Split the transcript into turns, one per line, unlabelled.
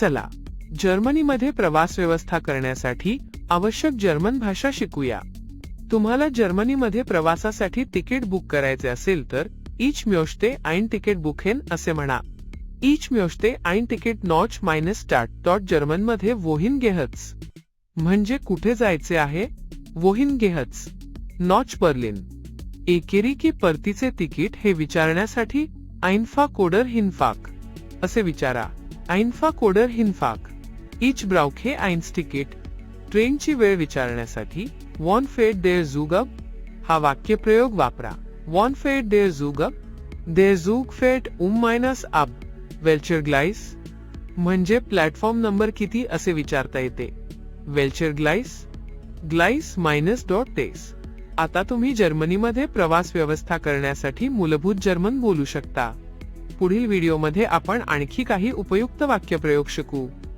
चला जर्मनीमध्ये प्रवास व्यवस्था करण्यासाठी आवश्यक जर्मन भाषा शिकूया. तुम्हाला जर्मनीमध्ये प्रवासासाठी तिकीट बुक करायचे असेल तर इच म्योष्टे आईन तिकीट बुकेन असे म्हणा. इच म्योशते आईन तिकीट नॉच मायनस स्टार्ट डॉट जर्मनमध्ये वोहिन गेहच म्हणजे कुठे जायचे आहे? वोहिन गेहच नॉच बर्लिन. एकेरी की परतीचे तिकीट हे विचारण्यासाठी ऐनफा कोडर हिनफाक असे विचारा. ऐनफा कोडर हिनफाक. इच हे आइन्स तिकीट ट्रेनची वेळ विचारण्यासाठी वॉन फेड देअर जुगब हा वाक्यप्रयोग वापरा. वॉन फेड देर झुगप देअर झुग फेट उम मायनस अप वेल्चर ग्लाइस. म्हणजे प्लॅटफॉर्म नंबर किती असे विचारता येते? वेल्चर ग्लाइस. ग्लाइस मायनस डॉट टेस आता तुम्ही जर्मनीमध्ये प्रवास व्यवस्था करण्यासाठी मूलभूत जर्मन बोलू शकता. पुढील व्हिडिओमध्ये आपण आणखी काही उपयुक्त वाक्यप्रयोग शिकू.